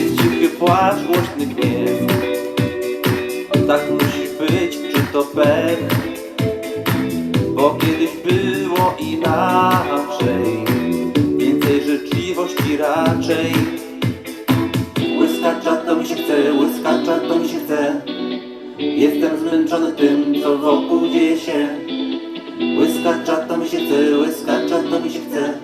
Jest cichy płacz, głośny gniew. Tak musi być, czy to pech Bo kiedyś było inaczej. Więcej życzliwości raczej. Łyskacza to mi się chce, łyskacza to mi się chce. Jestem zmęczony tym, co wokół dzieje się. Łyskacza to mi się chce, łyskacza to mi się chce.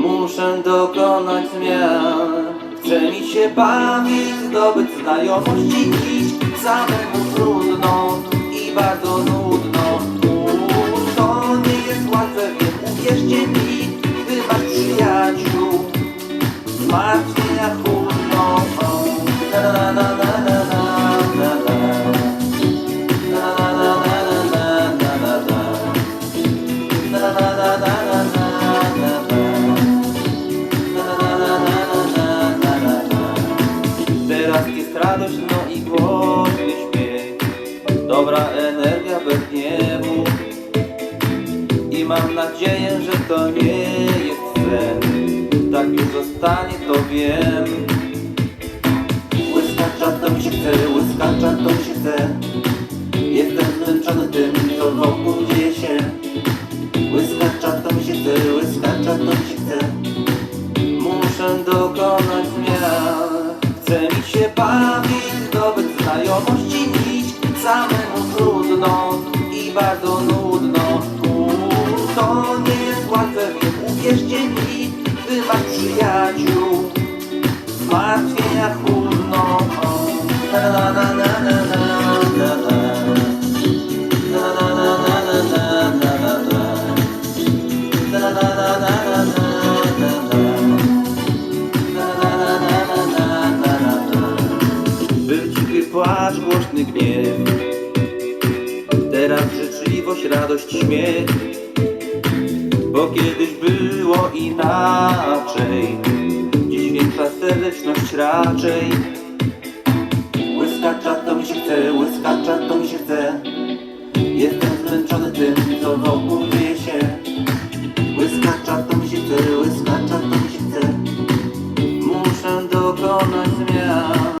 Muszę dokonać zmian Chce mi się bawić, zdobyć znajomości dziś Samemu trudno i bardzo nudno. Uuu, To nie jest łatwe, wiem, uwierzcie mi Gdy masz przyjaciół. Zmartwienia Na na na na na i głośny śmiech Dobra energia bez gniewu I mam nadzieję, że to nie jest sen. Tak już zostanie, to wiem. Łyskacza to mi się chce, łyskacza to mi się chce. Jestem zmęczony tym, co wokół dzieje się. Łyskacza to mi się chce, łyskacza to mi się chce. Muszę dokonać zmian. Chce mi się bawić, samemu trudno i bardzo nudno U, To nie jest łatwe, więc uwierzcie mi, gdy masz przyjaciół Zmartwienia chudno o, na na na na na na na płacz, głośny gniew Teraz życzliwość, radość, śmiech. Bo kiedyś było inaczej Dziś większa serdeczność raczej. Łyskacza to mi się chce, łyskacza to mi się chce. Jestem zmęczony